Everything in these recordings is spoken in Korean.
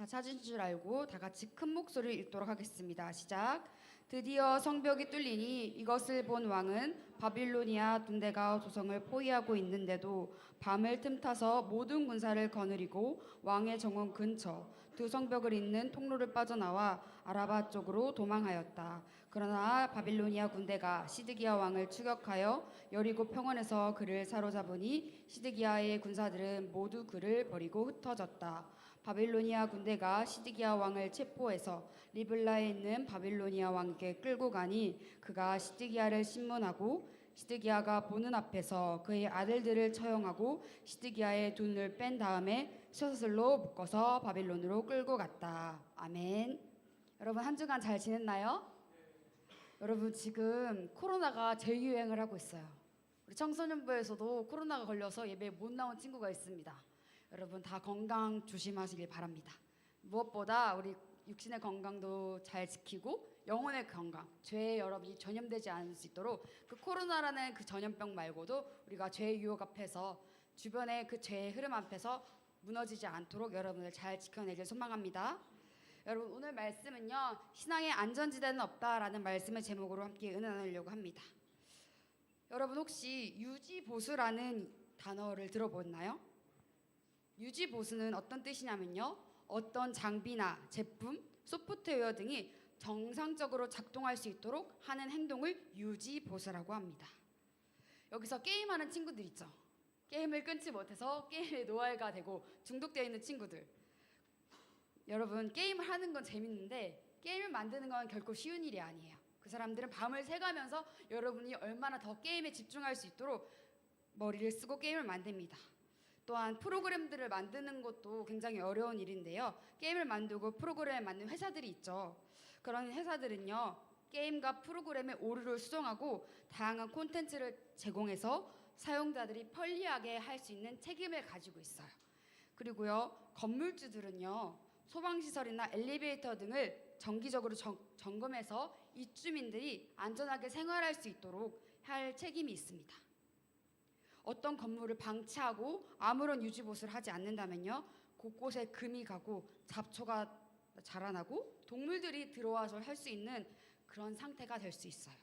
다 찾은 줄 알고 다 같이 큰 목소리를 읽도록 하겠습니다. 시작. 드디어 성벽이 뚫리니 이것을 본 왕은 바빌로니아 군대가 조성을 포위하고 있는데도 밤을 틈타서 모든 군사를 거느리고 왕의 정원 근처 두 성벽을 잇는 통로를 빠져나와 아라바 쪽으로 도망하였다. 그러나 바빌로니아 군대가 시드기야 왕을 추격하여 여리고 평원에서 그를 사로잡으니 시드기야의 군사들은 모두 그를 버리고 흩어졌다. 바빌로니아 군대가 시드기야 왕을 체포해서 리블라에 있는 바빌로니아 왕께 끌고 가니 그가 시드기야를 신문하고 시드기야가 보는 앞에서 그의 아들들을 처형하고 시드기야의 돈을 뺀 다음에 셔슬로 묶어서 바빌론으로 끌고 갔다. 아멘. 여러분 한 주간 잘 지냈나요? 여러분 지금 코로나가 재유행을 하고 있어요. 우리 청소년부에서도 코로나가 걸려서 예배 못 나온 친구가 있습니다. 여러분 다 건강 조심하시길 바랍니다. 무엇보다 우리 육신의 건강도 잘 지키고 영혼의 건강, 죄에 여러분이 전염되지 않을 수 있도록 그 코로나라는 그 전염병 말고도 우리가 죄의 유혹 앞에서 주변의 그 죄의 흐름 앞에서 무너지지 않도록 여러분을 잘 지켜내길 소망합니다. 여러분 오늘 말씀은요 신앙의 안전지대는 없다라는 말씀의 제목으로 함께 은혜 나누려고 합니다. 여러분 혹시 유지보수라는 단어를 들어보셨나요? 유지 보수는 어떤 뜻이냐면요 어떤 장비나 제품, 소프트웨어 등이 정상적으로 작동할 수 있도록 하는 행동을 유지 보수라고 합니다. 여기서 게임하는 친구들 있죠. 게임을 끊지 못해서 게임에 노예가 되고 중독되어 있는 친구들. 여러분 게임을 하는 건 재밌는데 게임을 만드는 건 결코 쉬운 일이 아니에요. 그 사람들은 밤을 새가면서 여러분이 얼마나 더 게임에 집중할 수 있도록 머리를 쓰고 게임을 만듭니다. 또한 프로그램들을 만드는 것도 굉장히 어려운 일인데요. 게임을 만들고 프로그램을 만든 회사들이 있죠. 그런 회사들은요. 게임과 프로그램의 오류를 수정하고 다양한 콘텐츠를 제공해서 사용자들이 편리하게 할 수 있는 책임을 가지고 있어요. 그리고요. 건물주들은요. 소방시설이나 엘리베이터 등을 정기적으로 점, 점검해서 입주민들이 안전하게 생활할 수 있도록 할 책임이 있습니다. 어떤 건물을 방치하고 아무런 유지보수를 하지 않는다면요 곳곳에 금이 가고 잡초가 자라나고 동물들이 들어와서 할 수 있는 그런 상태가 될 수 있어요.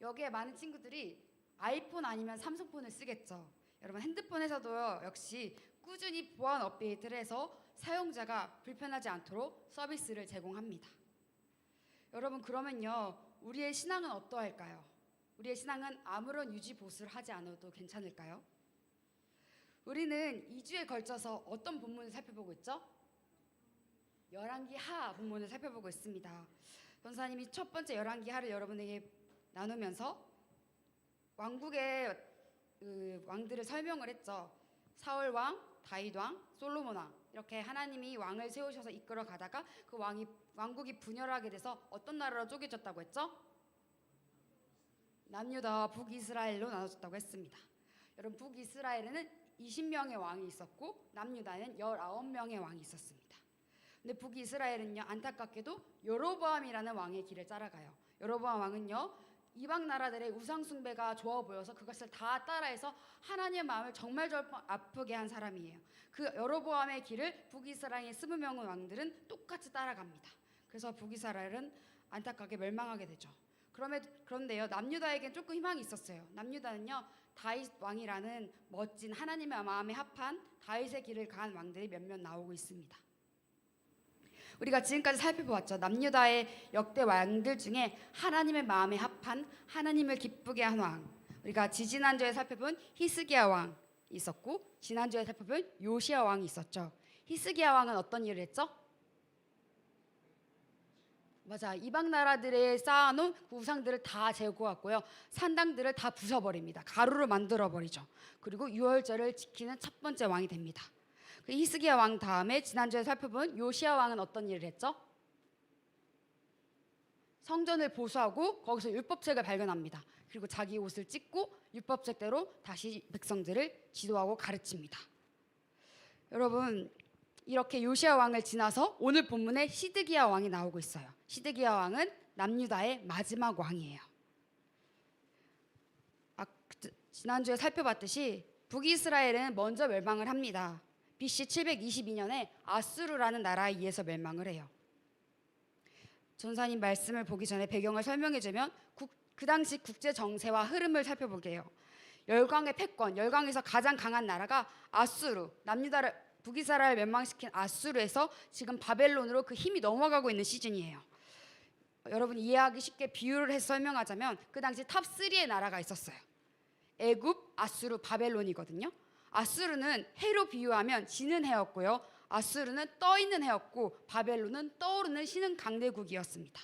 여기에 많은 친구들이 아이폰 아니면 삼성폰을 쓰겠죠. 여러분 핸드폰에서도요 역시 꾸준히 보안 업데이트를 해서 사용자가 불편하지 않도록 서비스를 제공합니다. 여러분 그러면요 우리의 신앙은 어떠할까요? 우리의 신앙은 아무런 유지 보수를 하지 않아도 괜찮을까요? 우리는 2주에 걸쳐서 어떤 본문을 살펴보고 있죠? 열왕기 하 본문을 살펴보고 있습니다. 전사님이 첫 번째 열왕기 하를 여러분에게 나누면서 왕국의 그 왕들을 설명을 했죠. 사울 왕, 다윗 왕, 솔로몬 왕 이렇게 하나님이 왕을 세우셔서 이끌어 가다가 그 왕이 왕국이 분열하게 돼서 어떤 나라로 쪼개졌다고 했죠? 남유다와 북이스라엘로 나눠졌다고 했습니다. 여러분 북이스라엘에는 20명의 왕이 있었고 남유다에는 19명의 왕이 있었습니다. 근데 북이스라엘은요 안타깝게도 여로보암이라는 왕의 길을 따라가요. 여로보암 왕은요 이방 나라들의 우상 숭배가 좋아 보여서 그것을 다 따라해서 하나님의 마음을 정말 절 아프게 한 사람이에요. 그 여로보암의 길을 북이스라엘의 스무 명의 왕들은 똑같이 따라갑니다. 그래서 북이스라엘은 안타깝게 멸망하게 되죠. 그럼에도 그런데요 남유다에겐 조금 희망이 있었어요. 남유다는요 다윗 왕이라는 멋진 하나님의 마음에 합한 다윗의 길을 간 왕들이 몇몇 나오고 있습니다. 우리가 지금까지 살펴보았죠. 남유다의 역대 왕들 중에 하나님의 마음에 합한 하나님을 기쁘게 한 왕. 우리가 지지난주에 살펴본 히스기야 왕 있었고 지난주에 살펴본 요시야 왕이 있었죠. 히스기야 왕은 어떤 일을 했죠? 맞아. 이방 나라들에 쌓아놓은 우상들을 다 제거하고요. 산당들을 다 부숴버립니다. 가루로 만들어버리죠. 그리고 유월절을 지키는 첫 번째 왕이 됩니다. 그 히스기야 왕 다음에 지난주에 살펴본 요시야 왕은 어떤 일을 했죠? 성전을 보수하고 거기서 율법책을 발견합니다. 그리고 자기 옷을 찢고 율법책대로 다시 백성들을 지도하고 가르칩니다. 여러분 이렇게 요시야 왕을 지나서 오늘 본문에 시드기야 왕이 나오고 있어요. 시드기야 왕은 남유다의 마지막 왕이에요. 아, 그, 지난주에 살펴봤듯이 북이스라엘은 먼저 멸망을 합니다. BC 722년에 아수르라는 나라에 의해서 멸망을 해요. 전사님 말씀을 보기 전에 배경을 설명해주면 국- 그 당시 국제 정세와 흐름을 살펴볼게요. 열강의 패권, 열강에서 가장 강한 나라가 아수르, 남유다를 북이스라엘 멸망시킨 아수르에서 지금 바벨론으로 그 힘이 넘어가고 있는 시즌이에요. 여러분 이해하기 쉽게 비유를 해서 설명하자면 그 당시 탑 3의 나라가 있었어요. 애굽, 아수르, 바벨론이거든요. 아수르는 해로 비유하면 지는 해였고요. 아수르는 떠 있는 해였고 바벨론은 떠오르는 신흥 강대국이었습니다.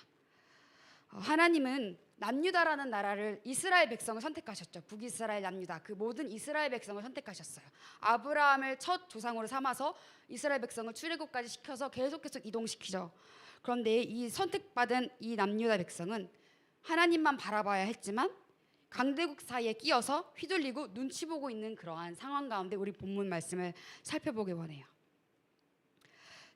어, 하나님은 남유다라는 나라를 이스라엘 백성을 선택하셨죠. 북이스라엘 남유다 그 모든 이스라엘 백성을 선택하셨어요. 아브라함을 첫 조상으로 삼아서 이스라엘 백성을 출애굽까지 시켜서 계속 계속 이동시키죠. 그런데 이 선택받은 이 남유다 백성은 하나님만 바라봐야 했지만 강대국 사이에 끼어서 휘둘리고 눈치 보고 있는 그러한 상황 가운데 우리 본문 말씀을 살펴보기 원해요.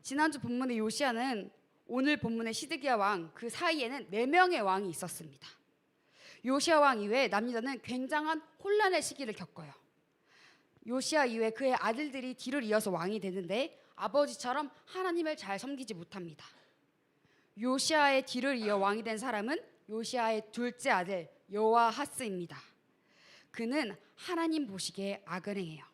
지난주 본문의 요시아는 오늘 본문의 시드기야 왕 그 사이에는 네 명의 왕이 있었습니다. 요시아 왕 이외에 남유다는 굉장한 혼란의 시기를 겪어요. 요시아 이외 그의 아들들이 뒤를 이어서 왕이 되는데 아버지처럼 하나님을 잘 섬기지 못합니다. 요시아의 뒤를 이어 왕이 된 사람은 요시아의 둘째 아들 여호아하스입니다. 그는 하나님 보시기에 악을 행해요.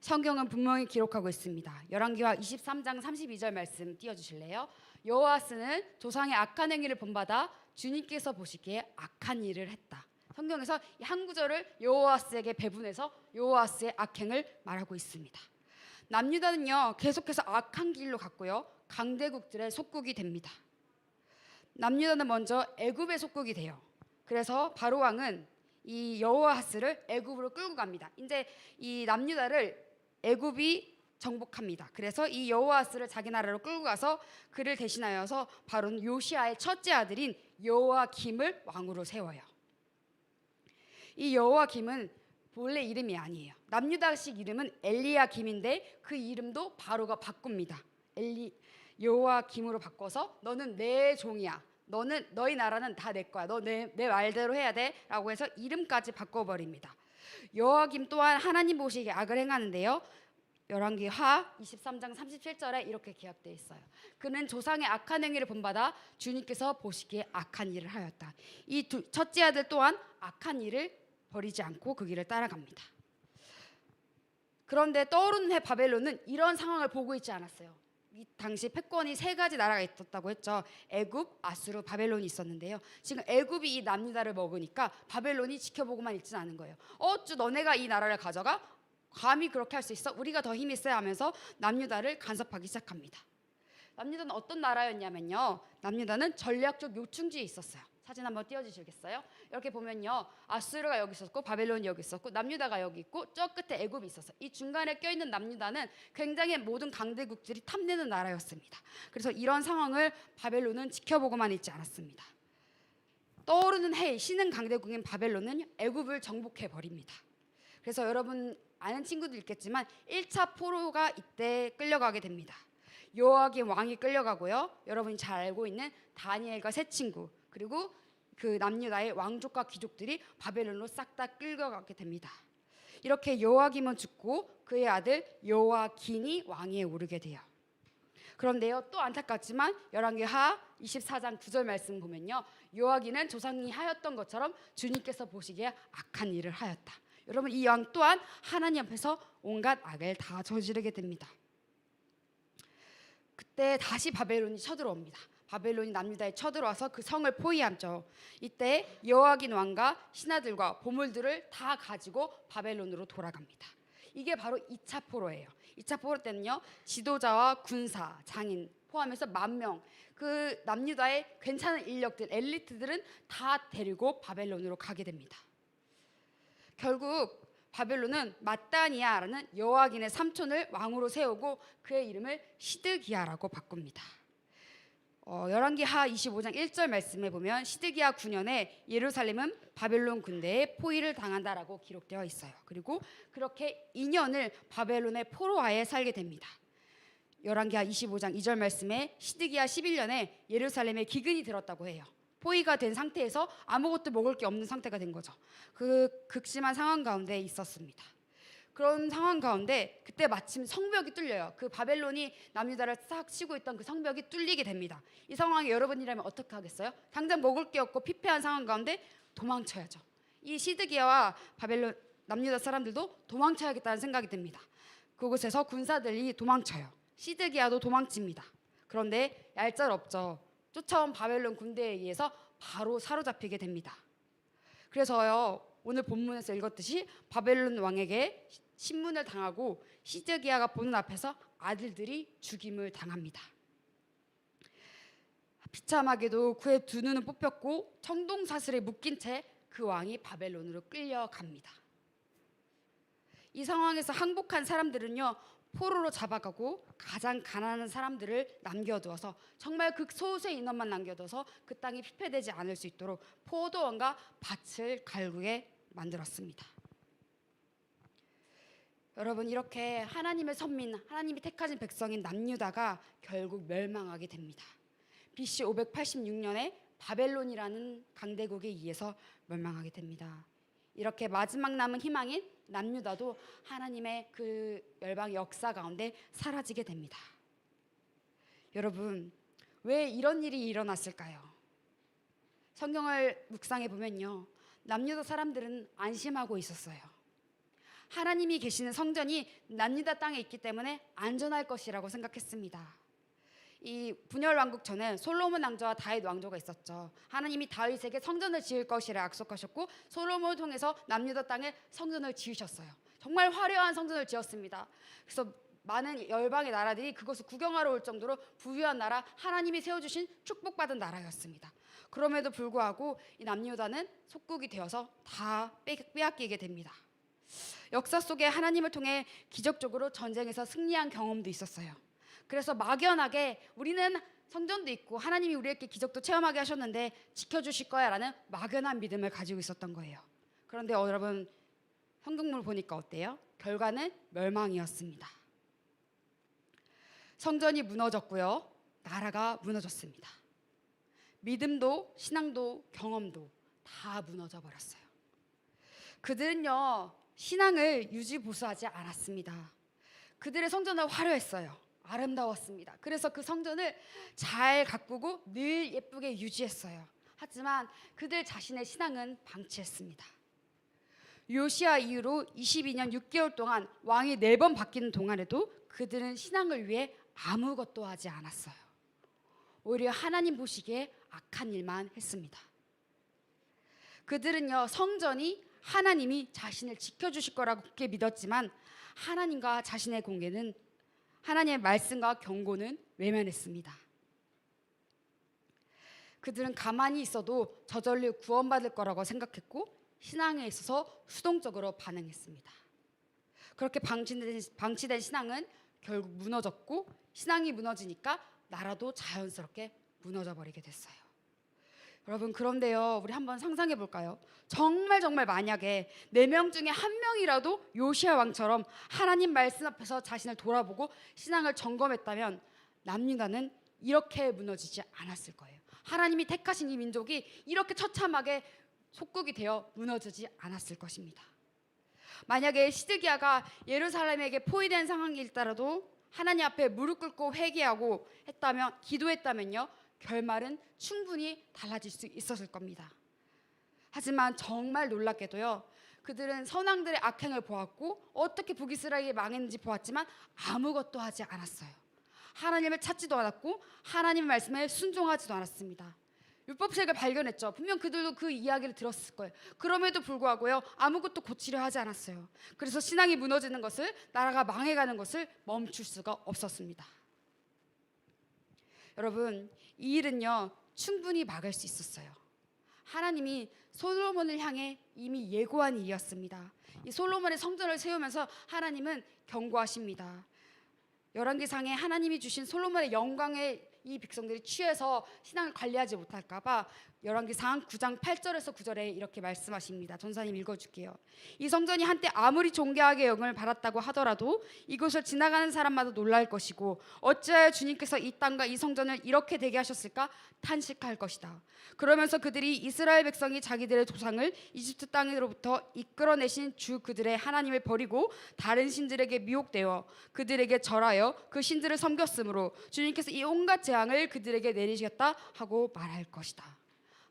성경은 분명히 기록하고 있습니다. 열왕기와 23장 32절 말씀 띄워 주실래요? 여호아스는 조상의 악한 행위를 본받아 주님께서 보시기에 악한 일을 했다. 성경에서 이 한 구절을 여호아스에게 배분해서 여호아스의 악행을 말하고 있습니다. 남유다는요 계속해서 악한 길로 갔고요 강대국들의 속국이 됩니다. 남유다는 먼저 애굽의 속국이 돼요. 그래서 바로 왕은 이 여호아스를 애굽으로 끌고 갑니다. 이제 이 남유다를 애굽이 정복합니다. 그래서 이 여호아스를 자기 나라로 끌고 가서 그를 대신하여서 바로 요시아의 첫째 아들인 여호아김을 왕으로 세워요. 이 여호아김은 본래 이름이 아니에요. 남유다식 이름은 엘리야김인데 그 이름도 바로가 바꿉니다. 엘리 여호아김으로 바꿔서 너는 내 종이야. 너는 너희 나라는 다 내 거야. 너 내 내 말대로 해야 돼라고 해서 이름까지 바꿔 버립니다. 여호아김 또한 하나님 보시기에 악을 행하는데요. 열왕기 하 23장 37절에 이렇게 기록되어 있어요. 그는 조상의 악한 행위를 본받아 주님께서 보시기에 악한 일을 하였다. 이 두, 첫째 아들 또한 악한 일을 버리지 않고 그 길을 따라갑니다. 그런데 떠오르는 해 바벨론은 이런 상황을 보고 있지 않았어요. 이 당시 패권이 세 가지 나라가 있었다고 했죠. 애굽, 아수르, 바벨론이 있었는데요. 지금 애굽이 이 남유다를 먹으니까 바벨론이 지켜보고만 있지는 않은 거예요. 어쭈 너네가 이 나라를 가져가? 감히 그렇게 할 수 있어? 우리가 더 힘이 세야 하면서 남유다를 간섭하기 시작합니다. 남유다는 어떤 나라였냐면요. 남유다는 전략적 요충지에 있었어요. 사진 한번 띄워주시겠어요? 이렇게 보면요, 아수르가 여기 있었고 바벨론이 여기 있었고 남유다가 여기 있고 저 끝에 애굽이 있었어요. 이 중간에 껴 있는 남유다는 굉장히 모든 강대국들이 탐내는 나라였습니다. 그래서 이런 상황을 바벨론은 지켜보고만 있지 않았습니다. 떠오르는 해 신흥 강대국인 바벨론은 애굽을 정복해 버립니다. 그래서 여러분 아는 친구들 있겠지만 1차 포로가 이때 끌려가게 됩니다. 요아김 왕이 끌려가고요. 여러분이 잘 알고 있는 다니엘과 세 친구 그리고 그 남유다의 왕족과 귀족들이 바벨론으로 싹 다 끌려가게 됩니다. 이렇게 요아김은 죽고 그의 아들 요아긴이 왕위에 오르게 돼요. 그런데요 또 안타깝지만 열왕기 하 24장 9절 말씀 보면요 요아긴은 조상이 하였던 것처럼 주님께서 보시기에 악한 일을 하였다. 여러분 이 왕 또한 하나님 앞에서 온갖 악을 다 저지르게 됩니다. 그때 다시 바벨론이 쳐들어옵니다. 바벨론이 남유다에 쳐들어와서 그 성을 포위함죠. 이때 여호와긴 왕과 신하들과 보물들을 다 가지고 바벨론으로 돌아갑니다. 이게 바로 2차 포로예요. 2차 포로 때는요. 지도자와 군사, 장인 포함해서 만 명, 그 남유다의 괜찮은 인력들, 엘리트들은 다 데리고 바벨론으로 가게 됩니다. 결국 바벨론은 마따니아라는 여호와긴의 삼촌을 왕으로 세우고 그의 이름을 시드기야라고 바꿉니다. 어, 열왕기 하 25장 1절 말씀에 보면 시드기야 9년에 예루살렘은 바벨론 군대에 포위를 당한다라고 기록되어 있어요. 그리고 그렇게 2년을 바벨론의 포로하에 살게 됩니다. 열왕기하 25장 2절 말씀에 시드기야 11년에 예루살렘에 기근이 들었다고 해요. 포위가 된 상태에서 아무것도 먹을 게 없는 상태가 된 거죠. 그 극심한 상황 가운데 있었습니다. 그런 상황 가운데 그때 마침 성벽이 뚫려요. 그 바벨론이 남유다를 싹 치고 있던 그 성벽이 뚫리게 됩니다. 이 상황에 여러분이라면 어떻게 하겠어요? 당장 먹을 게 없고 피폐한 상황 가운데 도망쳐야죠. 이 시드기야와 바벨론 남유다 사람들도 도망쳐야겠다는 생각이 듭니다. 그곳에서 군사들이 도망쳐요. 시드기야도 도망칩니다. 그런데 얄짤 없죠. 쫓아온 바벨론 군대에 의해서 바로 사로잡히게 됩니다. 그래서요 오늘 본문에서 읽었듯이 바벨론 왕에게 시- 신문을 당하고 시드기야가 보는 앞에서 아들들이 죽임을 당합니다. 비참하게도 그의 두 눈은 뽑혔고 청동사슬에 묶인 채 그 왕이 바벨론으로 끌려갑니다. 이 상황에서 항복한 사람들은요 포로로 잡아가고 가장 가난한 사람들을 남겨두어서 정말 극 소수의 인원만 남겨둬서 그 땅이 피폐되지 않을 수 있도록 포도원과 밭을 갈구게 만들었습니다. 여러분 이렇게 하나님의 선민, 하나님이 택하신 백성인 남유다가 결국 멸망하게 됩니다. BC 586년에 바벨론이라는 강대국에 의해서 멸망하게 됩니다. 이렇게 마지막 남은 희망인 남유다도 하나님의 그 멸망 역사 가운데 사라지게 됩니다. 여러분, 왜 이런 일이 일어났을까요? 성경을 묵상해 보면요. 남유다 사람들은 안심하고 있었어요. 하나님이 계시는 성전이 남유다 땅에 있기 때문에 안전할 것이라고 생각했습니다. 이 분열 왕국 전에 솔로몬 왕조와 다윗 왕조가 있었죠. 하나님이 다윗에게 성전을 지을 것이라 약속하셨고 솔로몬을 통해서 남유다 땅에 성전을 지으셨어요. 정말 화려한 성전을 지었습니다. 그래서 많은 열방의 나라들이 그것을 구경하러 올 정도로 부유한 나라, 하나님이 세워주신 축복받은 나라였습니다. 그럼에도 불구하고 이 남유다는 속국이 되어서 다 빼- 빼앗기게 됩니다. 역사 속에 하나님을 통해 기적적으로 전쟁에서 승리한 경험도 있었어요. 그래서 막연하게 우리는 성전도 있고 하나님이 우리에게 기적도 체험하게 하셨는데 지켜주실 거야라는 막연한 믿음을 가지고 있었던 거예요. 그런데 여러분 성경물 보니까 어때요? 결과는 멸망이었습니다. 성전이 무너졌고요. 나라가 무너졌습니다. 믿음도 신앙도 경험도 다 무너져 버렸어요. 그들은요 신앙을 유지 보수하지 않았습니다. 그들의 성전은 화려했어요. 아름다웠습니다. 그래서 그 성전을 잘 가꾸고 늘 예쁘게 유지했어요. 하지만 그들 자신의 신앙은 방치했습니다. 요시아 이후로 22년 6개월 동안 왕이 네 번 바뀌는 동안에도 그들은 신앙을 위해 아무것도 하지 않았어요. 오히려 하나님 보시기에 악한 일만 했습니다. 그들은요 성전이 하나님이 자신을 지켜주실 거라고 굳게 믿었지만 하나님과 자신의 공개는 하나님의 말씀과 경고는 외면했습니다. 그들은 가만히 있어도 저절로 구원받을 거라고 생각했고 신앙에 있어서 수동적으로 반응했습니다. 그렇게 방치된, 방치된 신앙은 결국 무너졌고 신앙이 무너지니까 나라도 자연스럽게 무너져 버리게 됐어요. 여러분 그런데요 우리 한번 상상해 볼까요? 정말 정말 만약에 네 명 중에 한 명이라도 요시아 왕처럼 하나님 말씀 앞에서 자신을 돌아보고 신앙을 점검했다면 남유다는 이렇게 무너지지 않았을 거예요. 하나님이 택하신 이 민족이 이렇게 처참하게 속국이 되어 무너지지 않았을 것입니다. 만약에 시드기야가 예루살렘에게 포위된 상황일지라도 하나님 앞에 무릎 꿇고 회개하고 했다면 기도했다면요 결말은 충분히 달라질 수 있었을 겁니다. 하지만 정말 놀랍게도요. 그들은 선왕들의 악행을 보았고 어떻게 북이스라엘이 망했는지 보았지만 아무것도 하지 않았어요. 하나님을 찾지도 않았고 하나님 말씀에 순종하지도 않았습니다. 율법책을 발견했죠. 분명 그들도 그 이야기를 들었을 거예요. 그럼에도 불구하고요. 아무것도 고치려 하지 않았어요. 그래서 신앙이 무너지는 것을 나라가 망해가는 것을 멈출 수가 없었습니다. 여러분, 이 일은요. 충분히 막을 수 있었어요. 하나님이 솔로몬을 향해 이미 예고한 일이었습니다. 이 솔로몬의 성전을 세우면서 하나님은 경고하십니다. 열왕기상에 하나님이 주신 솔로몬의 영광에 이 백성들이 취해서 신앙을 관리하지 못할까봐 열왕기상 9장 8절에서 9절에 이렇게 말씀하십니다. 전사님 읽어줄게요. 이 성전이 한때 아무리 존귀하게 영을 받았다고 하더라도 이곳을 지나가는 사람마다 놀랄 것이고 어찌하여 주님께서 이 땅과 이 성전을 이렇게 되게 하셨을까 탄식할 것이다. 그러면서 그들이 이스라엘 백성이 자기들의 조상을 이집트 땅으로부터 이끌어내신 주 그들의 하나님을 버리고 다른 신들에게 미혹되어 그들에게 절하여 그 신들을 섬겼으므로 주님께서 이 온갖 재앙을 그들에게 내리시겠다 하고 말할 것이다.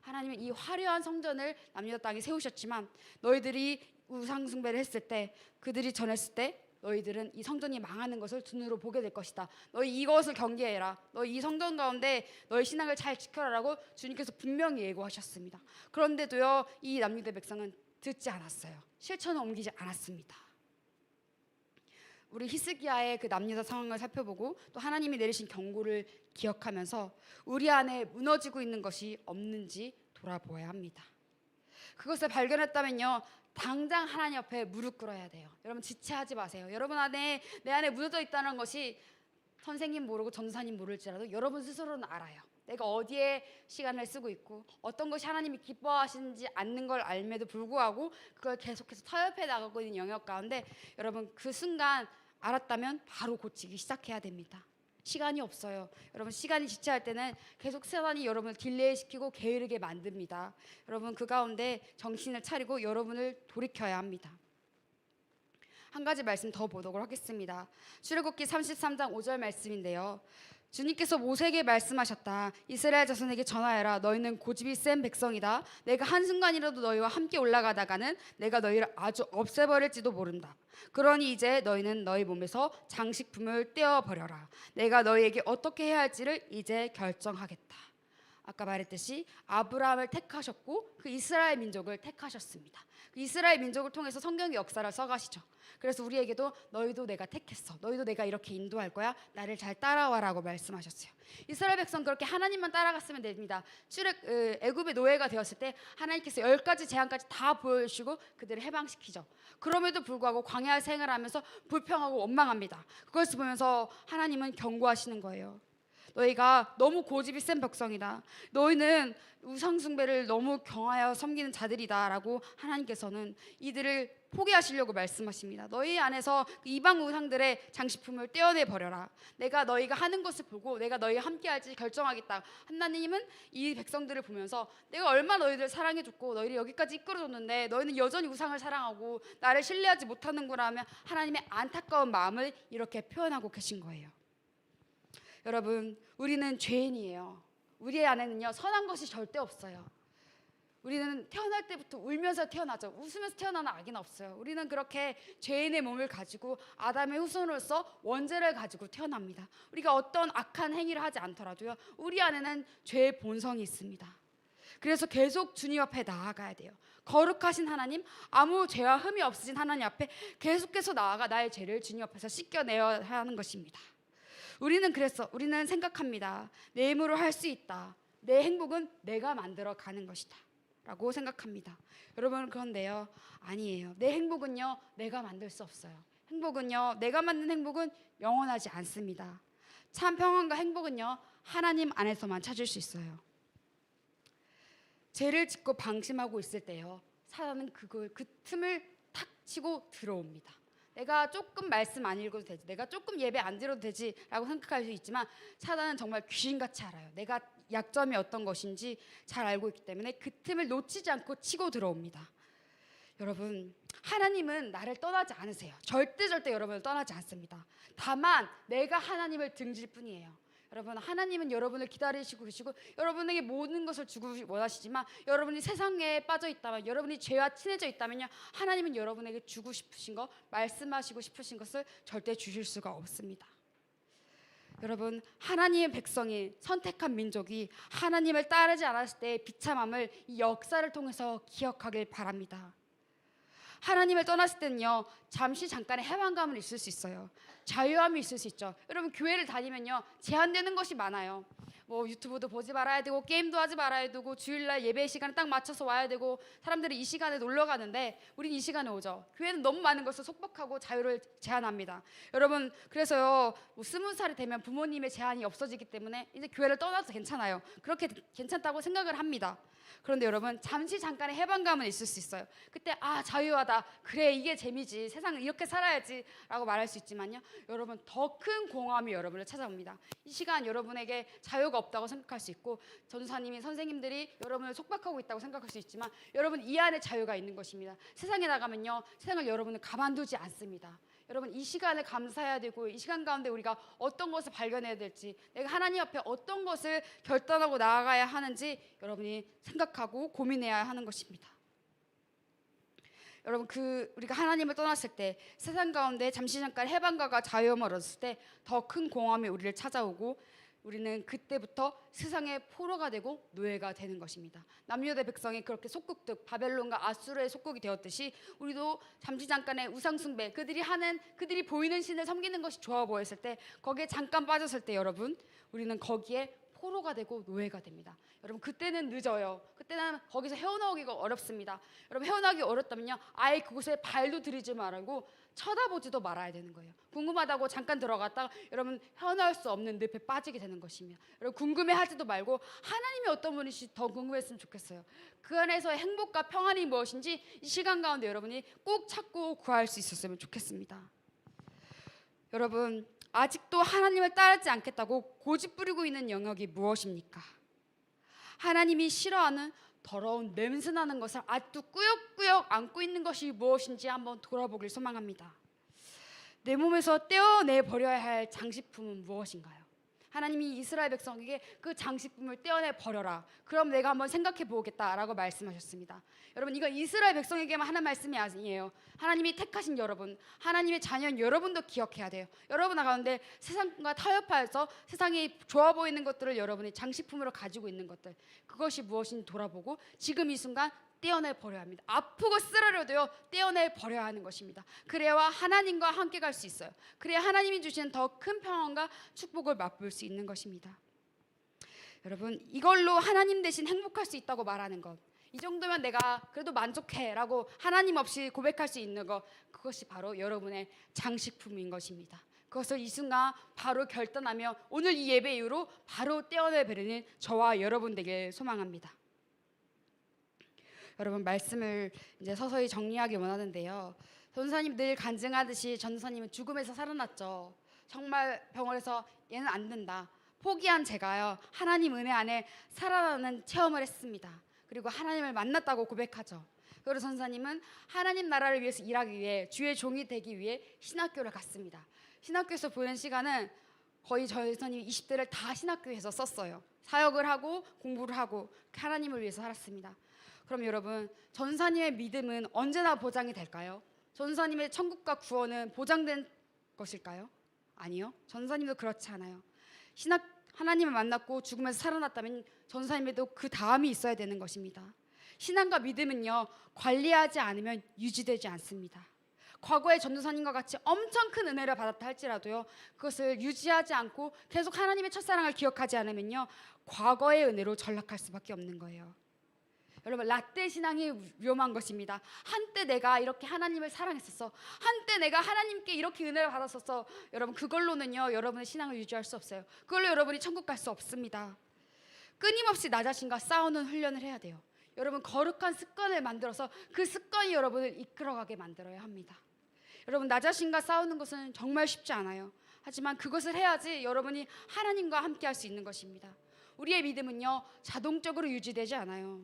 하나님은 이 화려한 성전을 남유다 땅에 세우셨지만 너희들이 우상 숭배를 했을 때 그들이 전했을 때 너희들은 이 성전이 망하는 것을 두 눈으로 보게 될 것이다. 너희 이것을 경계해라. 너희 이 성전 가운데 너희 신앙을 잘 지켜라라고 주님께서 분명히 예고하셨습니다. 그런데도요 이 남유다 백성은 듣지 않았어요. 실천을 옮기지 않았습니다. 우리 히스기야의 그 남유다 상황을 살펴보고 또 하나님이 내리신 경고를 기억하면서 우리 안에 무너지고 있는 것이 없는지 돌아보아야 합니다. 그것을 발견했다면요. 당장 하나님 앞에 무릎 꿇어야 돼요. 여러분 지체하지 마세요. 여러분 안에 내 안에 무너져 있다는 것이 선생님 모르고 전사님 모를지라도 여러분 스스로는 알아요. 내가 어디에 시간을 쓰고 있고 어떤 것이 하나님이 기뻐하시는지 않는 걸 알매도 불구하고 그걸 계속해서 타협해 나가고 있는 영역 가운데 여러분 그 순간 알았다면 바로 고치기 시작해야 됩니다. 시간이 없어요. 여러분 시간이 지체할 때는 계속 세상이 여러분을 딜레이시키고 게으르게 만듭니다. 여러분 그 가운데 정신을 차리고 여러분을 돌이켜야 합니다. 한 가지 말씀 더 보도록 하겠습니다. 출애굽기 33장 5절 말씀인데요. 주님께서 모세에게 말씀하셨다. 이스라엘 자손에게 전하여라. 너희는 고집이 센 백성이다. 내가 한순간이라도 너희와 함께 올라가다가는 내가 너희를 아주 없애버릴지도 모른다. 그러니 이제 너희는 너희 몸에서 장식품을 떼어 버려라. 내가 너희에게 어떻게 해야 할지를 이제 결정하겠다. 아까 말했듯이 아브라함을 택하셨고 그 이스라엘 민족을 택하셨습니다. 그 이스라엘 민족을 통해서 성경의 역사를 써가시죠. 그래서 우리에게도 너희도 내가 택했어. 너희도 내가 이렇게 인도할 거야. 나를 잘 따라와라고 말씀하셨어요. 이스라엘 백성 그렇게 하나님만 따라갔으면 됩니다. 출애 으, 애굽의 노예가 되었을 때 하나님께서 열 가지 재앙까지 다 보여주시고 그들을 해방시키죠. 그럼에도 불구하고 광야 생활하면서 불평하고 원망합니다. 그것을 보면서 하나님은 경고하시는 거예요. 너희가 너무 고집이 센 백성이다. 너희는 우상 숭배를 너무 경하여 섬기는 자들이다라고 하나님께서는 이들을 포기하시려고 말씀하십니다. 너희 안에서 그 이방 우상들의 장식품을 떼어내 버려라. 내가 너희가 하는 것을 보고 내가 너희와 함께할지 결정하겠다. 하나님은 이 백성들을 보면서 내가 얼마나 너희들 사랑해 줬고 너희를 여기까지 이끌어줬는데 너희는 여전히 우상을 사랑하고 나를 신뢰하지 못하는구나 하면 하나님의 안타까운 마음을 이렇게 표현하고 계신 거예요. 여러분, 우리는 죄인이에요. 우리 안에는요 선한 것이 절대 없어요. 우리는 태어날 때부터 울면서 태어나죠. 웃으면서 태어나는 아기는 없어요. 우리는 그렇게 죄인의 몸을 가지고 아담의 후손으로서 원죄를 가지고 태어납니다. 우리가 어떤 악한 행위를 하지 않더라도요. 우리 안에는 죄의 본성이 있습니다. 그래서 계속 주님 앞에 나아가야 돼요. 거룩하신 하나님, 아무 죄와 흠이 없으신 하나님 앞에 계속해서 나아가 나의 죄를 주님 앞에서 씻겨내야 하는 것입니다. 우리는 그래서 우리는 생각합니다. 내 힘으로 할 수 있다. 내 행복은 내가 만들어 가는 것이다. 라고 생각합니다. 여러분 그런데요. 아니에요. 내 행복은요. 내가 만들 수 없어요. 행복은요. 내가 만든 행복은 영원하지 않습니다. 참 평안과 행복은요. 하나님 안에서만 찾을 수 있어요. 죄를 짓고 방심하고 있을 때요. 사단은 그걸 그 틈을 탁 치고 들어옵니다. 내가 조금 말씀 안 읽어도 되지, 내가 조금 예배 안 드려도 되지라고 생각할 수 있지만 사단은 정말 귀신같이 알아요. 내가 약점이 어떤 것인지 잘 알고 있기 때문에 그 틈을 놓치지 않고 치고 들어옵니다. 여러분, 하나님은 나를 떠나지 않으세요. 절대 절대 여러분을 떠나지 않습니다. 다만 내가 하나님을 등질 뿐이에요. 여러분, 하나님은 여러분을 기다리시고 계시고 여러분에게 모든 것을 주고 원하시지만 여러분이 세상에 빠져 있다면 여러분이 죄와 친해져 있다면요. 하나님은 여러분에게 주고 싶으신 거, 말씀하시고 싶으신 것을 절대 주실 수가 없습니다. 여러분 하나님의 백성이 선택한 민족이 하나님을 따르지 않았을 때의 비참함을 이 역사를 통해서 기억하길 바랍니다. 하나님을 떠났을 때는요 잠시 잠깐의 해방감은 있을 수 있어요 자유함이 있을 수 있죠 여러분 교회를 다니면요 제한되는 것이 많아요 뭐 유튜브도 보지 말아야 되고 게임도 하지 말아야 되고 주일날 예배 시간에 딱 맞춰서 와야 되고 사람들이 이 시간에 놀러 가는데 우린 이 시간에 오죠. 교회는 너무 많은 것을 속박하고 자유를 제한합니다. 여러분 그래서요 뭐 스무 살이 되면 부모님의 제한이 없어지기 때문에 이제 교회를 떠나도 괜찮아요. 그렇게 괜찮다고 생각을 합니다. 그런데 여러분 잠시 잠깐의 해방감은 있을 수 있어요. 그때 아 자유하다 그래 이게 재미지 세상을 이렇게 살아야지라고 말할 수 있지만요. 여러분 더 큰 공허함이 여러분을 찾아옵니다. 이 시간 여러분에게 자유가 없다고 생각할 수 있고 전도사님이 선생님들이 여러분을 속박하고 있다고 생각할 수 있지만 여러분 이 안에 자유가 있는 것입니다. 세상에 나가면요 세상을 여러분을 가만두지 않습니다. 여러분 이 시간을 감사해야 되고 이 시간 가운데 우리가 어떤 것을 발견해야 될지 내가 하나님 앞에 어떤 것을 결단하고 나아가야 하는지 여러분이 생각하고 고민해야 하는 것입니다. 여러분 그 우리가 하나님을 떠났을 때 세상 가운데 잠시 잠깐 해방과가 자유함을 얻었을 때 더 큰 공허함이 우리를 찾아오고 우리는 그때부터 세상의 포로가 되고 노예가 되는 것입니다. 남유대 백성이 그렇게 속국득 바벨론과 아수르의 속국이 되었듯이 우리도 잠시 잠깐의 우상 숭배 그들이 하는 그들이 보이는 신을 섬기는 것이 좋아 보였을 때 거기에 잠깐 빠졌을 때 여러분 우리는 거기에 포로가 되고 노예가 됩니다. 여러분 그때는 늦어요. 그때는 거기서 헤어나오기가 어렵습니다. 여러분 헤어나오기 어렵다면요. 아예 그곳에 발도 들이지 말고 쳐다보지도 말아야 되는 거예요. 궁금하다고 잠깐 들어갔다가 여러분 헤어나올 수 없는 늪에 빠지게 되는 것입니다. 여러분 궁금해하지도 말고 하나님이 어떤 분이시 더 궁금했으면 좋겠어요. 그 안에서의 행복과 평안이 무엇인지 이 시간 가운데 여러분이 꼭 찾고 구할 수 있었으면 좋겠습니다. 여러분 아직도 하나님을 따르지 않겠다고 고집 부리고 있는 영역이 무엇입니까? 하나님이 싫어하는 더러운 냄새 나는 것을 아직도 꾸역꾸역 안고 있는 것이 무엇인지 한번 돌아보길 소망합니다. 내 몸에서 떼어내 버려야 할 장식품은 무엇인가요? 하나님이 이스라엘 백성에게 그 장식품을 떼어내 버려라. 그럼 내가 한번 생각해 보겠다라고 말씀하셨습니다. 여러분 이거 이스라엘 백성에게만 하는 말씀이 아니에요. 하나님이 택하신 여러분, 하나님의 자녀인 여러분도 기억해야 돼요. 여러분 가운데 세상과 타협하여서 세상이 좋아 보이는 것들을 여러분이 장식품으로 가지고 있는 것들 그것이 무엇인지 돌아보고 지금 이 순간 떼어내 버려야 합니다. 아프고 쓰라려도요 떼어내 버려야 하는 것입니다. 그래야 하나님과 함께 갈 수 있어요. 그래야 하나님이 주시는 더 큰 평안과 축복을 맛볼 수 있는 것입니다. 여러분 이걸로 하나님 대신 행복할 수 있다고 말하는 것. 이 정도면 내가 그래도 만족해라고 하나님 없이 고백할 수 있는 것 그것이 바로 여러분의 장식품인 것입니다. 그것을 이 순간 바로 결단하며 오늘 이 예배 이후로 바로 떼어내 버리는 저와 여러분 되길 소망합니다. 여러분 말씀을 이제 서서히 정리하기 원하는데요. 전사님 늘 간증하듯이 전사님은 죽음에서 살아났죠. 정말 병원에서 얘는 안 된다. 포기한 제가요 하나님 은혜 안에 살아나는 체험을 했습니다. 그리고 하나님을 만났다고 고백하죠. 그리고 전사님은 하나님 나라를 위해서 일하기 위해 주의 종이 되기 위해 신학교를 갔습니다. 신학교에서 보낸 시간은 거의 저희 선생님이 20대를 다 신학교에서 썼어요. 사역을 하고 공부를 하고 하나님을 위해서 살았습니다. 그럼 여러분 전사님의 믿음은 언제나 보장이 될까요? 전사님의 천국과 구원은 보장된 것일까요? 아니요. 전사님도 그렇지 않아요. 신학 하나님을 만났고 죽으면서 살아났다면 전사님에도 그 다음이 있어야 되는 것입니다. 신앙과 믿음은요 관리하지 않으면 유지되지 않습니다. 과거의 전도사님과 같이 엄청 큰 은혜를 받았다 할지라도요 그것을 유지하지 않고 계속 하나님의 첫사랑을 기억하지 않으면요 과거의 은혜로 전락할 수밖에 없는 거예요. 여러분 라떼 신앙이 위험한 것입니다. 한때 내가 이렇게 하나님을 사랑했었어. 한때 내가 하나님께 이렇게 은혜를 받았었어. 여러분 그걸로는요 여러분의 신앙을 유지할 수 없어요. 그걸로 여러분이 천국 갈 수 없습니다. 끊임없이 나 자신과 싸우는 훈련을 해야 돼요. 여러분 거룩한 습관을 만들어서 그 습관이 여러분을 이끌어가게 만들어야 합니다. 여러분 나 자신과 싸우는 것은 정말 쉽지 않아요. 하지만 그것을 해야지 여러분이 하나님과 함께 할 수 있는 것입니다. 우리의 믿음은요 자동적으로 유지되지 않아요.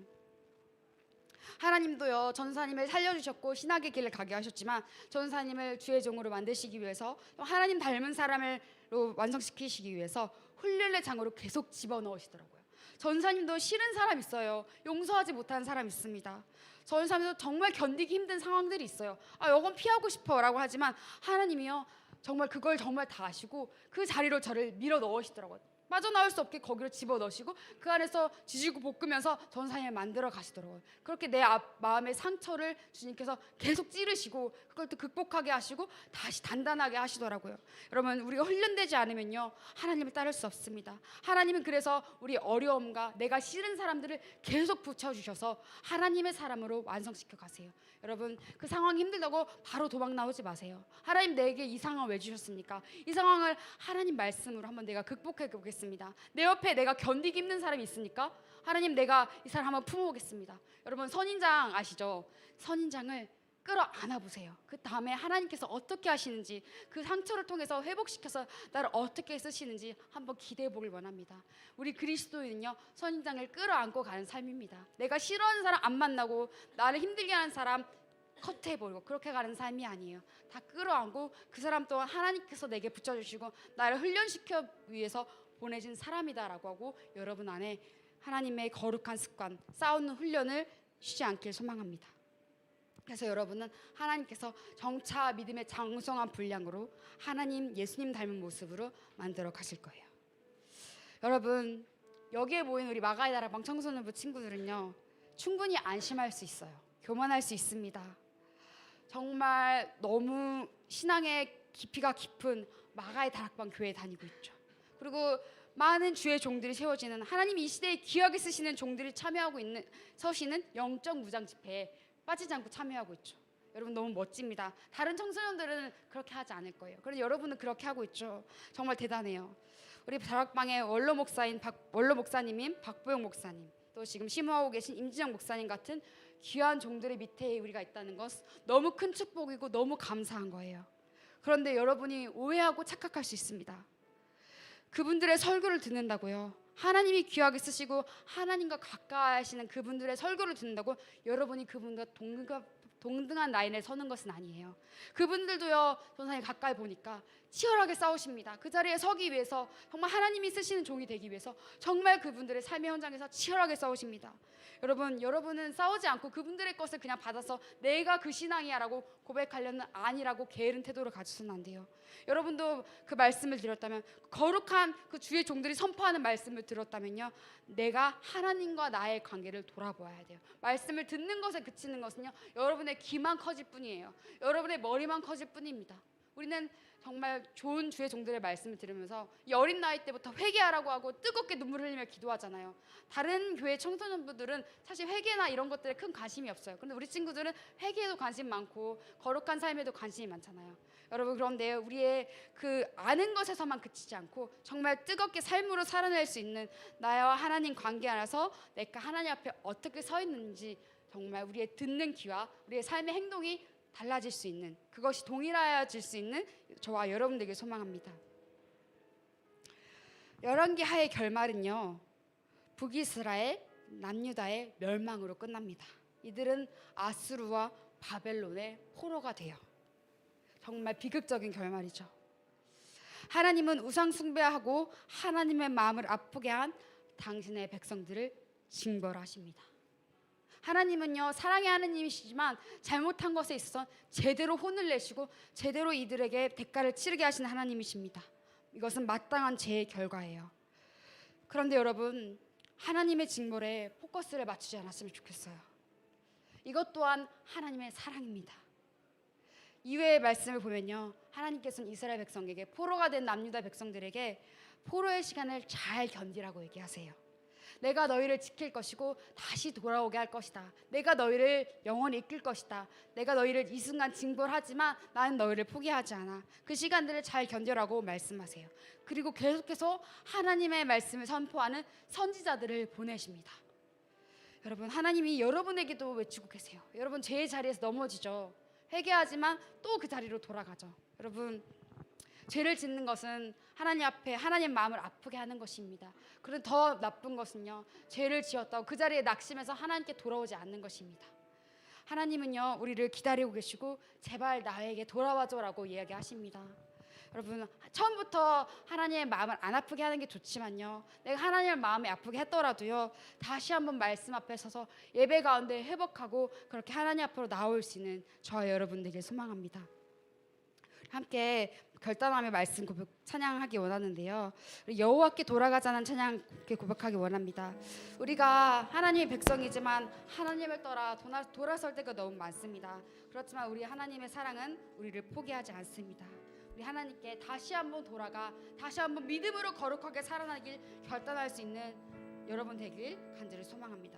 하나님도요 전사님을 살려주셨고 신학의 길을 가게 하셨지만 전사님을 주의 종으로 만드시기 위해서 또 하나님 닮은 사람으로 완성시키시기 위해서 훈련의 장으로 계속 집어넣으시더라고요. 전사님도 싫은 사람 있어요. 용서하지 못하는 사람 있습니다. 전사님도 정말 견디기 힘든 상황들이 있어요. 아, 이건 피하고 싶어라고 하지만 하나님이요 정말 그걸 정말 다 아시고 그 자리로 저를 밀어 넣으시더라고요. 빠져나올 수 없게 거기로 집어 넣으시고 그 안에서 지지고 볶으면서 전사님을 만들어 가시더라고요. 그렇게 내 앞, 마음의 상처를 주님께서 계속 찌르시고 그걸 또 극복하게 하시고 다시 단단하게 하시더라고요. 여러분 우리가 훈련되지 않으면요 하나님을 따를 수 없습니다. 하나님은 그래서 우리 어려움과 내가 싫은 사람들을 계속 붙여주셔서 하나님의 사람으로 완성시켜 가세요. 여러분 그 상황이 힘들다고 바로 도망 나오지 마세요. 하나님 내게 이 상황 왜 주셨습니까? 이 상황을 하나님 말씀으로 한번 내가 극복해 보겠습니다. 내 옆에 내가 견디기 힘든 사람이 있으니까 하나님 내가 이 사람 한번 품어보겠습니다. 여러분 선인장 아시죠? 선인장을 끌어 안아 보세요. 그 다음에 하나님께서 어떻게 하시는지 그 상처를 통해서 회복시켜서 나를 어떻게 쓰시는지 한번 기대해 보길 원합니다. 우리 그리스도인은요 선인장을 끌어안고 가는 삶입니다. 내가 싫어하는 사람 안 만나고 나를 힘들게 하는 사람 컷해버리고 그렇게 가는 삶이 아니에요. 다 끌어안고 그 사람 또한 하나님께서 내게 붙여주시고 나를 훈련시켜 위해서 보내신 사람이다라고 하고 여러분 안에 하나님의 거룩한 습관, 싸우는 훈련을 쉬지 않길 소망합니다. 그래서 여러분은 하나님께서 정차 믿음의 장성한 분량으로 하나님 예수님 닮은 모습으로 만들어 가실 거예요. 여러분 여기에 모인 우리 마가이 다락방 청소년부 친구들은요 충분히 안심할 수 있어요. 교만할 수 있습니다. 정말 너무 신앙의 깊이가 깊은 마가의 다락방 교회에 다니고 있죠. 그리고 많은 주의 종들이 세워지는 하나님 이 시대에 귀하게 쓰시는 종들이 참여하고 있는 서시는 영적 무장 집회에 빠지지 않고 참여하고 있죠. 여러분 너무 멋집니다. 다른 청소년들은 그렇게 하지 않을 거예요. 그런데 여러분은 그렇게 하고 있죠. 정말 대단해요. 우리 다락방의 원로 목사인 박, 원로 목사님인 박보영 목사님, 또 지금 심호하고 계신 임지영 목사님 같은 귀한 종들의 밑에 우리가 있다는 것 너무 큰 축복이고 너무 감사한 거예요. 그런데 여러분이 오해하고 착각할 수 있습니다. 그분들의 설교를 듣는다고요. 하나님이 귀하게 쓰시고 하나님과 가까이 하시는 그분들의 설교를 듣는다고 여러분이 그분과 동등한, 동등한 라인에 서는 것은 아니에요. 그분들도요, 전사님 가까이 보니까 치열하게 싸우십니다. 그 자리에 서기 위해서 정말 하나님이 쓰시는 종이 되기 위해서 정말 그분들의 삶의 현장에서 치열하게 싸우십니다. 여러분, 여러분은 싸우지 않고 그분들의 것을 그냥 받아서 내가 그 신앙이야라고 고백하려는 아니라고 게으른 태도를 가지서는 안 돼요. 여러분도 그 말씀을 들었다면 거룩한 그 주의 종들이 선포하는 말씀을 들었다면요. 내가 하나님과 나의 관계를 돌아보아야 돼요. 말씀을 듣는 것에 그치는 것은요. 여러분의 귀만 커질 뿐이에요. 여러분의 머리만 커질 뿐입니다. 우리는 정말 좋은 주의 종들의 말씀을 들으면서 이 어린 나이 때부터 회개하라고 하고 뜨겁게 눈물 흘리며 기도하잖아요. 다른 교회 청소년부들은 사실 회개나 이런 것들에 큰 관심이 없어요. 근데 우리 친구들은 회개에도 관심 많고 거룩한 삶에도 관심이 많잖아요. 여러분 그런데 우리의 그 아는 것에서만 그치지 않고 정말 뜨겁게 삶으로 살아낼 수 있는 나와 하나님 관계 안에서 내가 하나님 앞에 어떻게 서 있는지 정말 우리의 듣는 귀와 우리의 삶의 행동이 달라질 수 있는 그것이 동일해질 수 있는 저와 여러분들에게 소망합니다. 열왕기 하의 결말은요 북이스라엘 남유다의 멸망으로 끝납니다. 이들은 아수르와 바벨론의 포로가 돼요. 정말 비극적인 결말이죠. 하나님은 우상 숭배하고 하나님의 마음을 아프게 한 당신의 백성들을 징벌하십니다. 하나님은요 사랑의 하나님이시지만 잘못한 것에 있어서 제대로 혼을 내시고 제대로 이들에게 대가를 치르게 하신 하나님이십니다. 이것은 마땅한 죄의 결과예요. 그런데 여러분 하나님의 징벌에 포커스를 맞추지 않았으면 좋겠어요. 이것 또한 하나님의 사랑입니다. 이외의 말씀을 보면요. 하나님께서는 이스라엘 백성에게 포로가 된 남유다 백성들에게 포로의 시간을 잘 견디라고 얘기하세요. 내가 너희를 지킬 것이고 다시 돌아오게 할 것이다. 내가 너희를 영원히 이끌 것이다. 내가 너희를 이 순간 징벌하지만 나는 너희를 포기하지 않아. 그 시간들을 잘 견뎌라고 말씀하세요. 그리고 계속해서 하나님의 말씀을 선포하는 선지자들을 보내십니다. 여러분 하나님이 여러분에게도 외치고 계세요. 여러분 죄의 자리에서 넘어지죠. 회개하지만 또 그 자리로 돌아가죠. 여러분 죄를 짓는 것은 하나님 앞에 하나님 마음을 아프게 하는 것입니다. 그런 더 나쁜 것은요. 죄를 지었다고 그 자리에 낙심해서 하나님께 돌아오지 않는 것입니다. 하나님은요. 우리를 기다리고 계시고 제발 나에게 돌아와줘라고 이야기하십니다. 여러분 처음부터 하나님의 마음을 안 아프게 하는 게 좋지만요. 내가 하나님의 마음이 아프게 했더라도요. 다시 한번 말씀 앞에 서서 예배 가운데 회복하고 그렇게 하나님 앞으로 나올 수 있는 저와 여러분들에게 소망합니다. 함께 결단함의 말씀 고백 찬양하기 원하는데요. 여호와께 돌아가자는 찬양 고백하기 원합니다. 우리가 하나님의 백성이지만 하나님을 떠나 돌아, 돌아 설 때가 너무 많습니다. 그렇지만 우리 하나님의 사랑은 우리를 포기하지 않습니다. 우리 하나님께 다시 한번 돌아가 다시 한번 믿음으로 거룩하게 살아나길 결단할 수 있는 여러분 되길 간절히 소망합니다.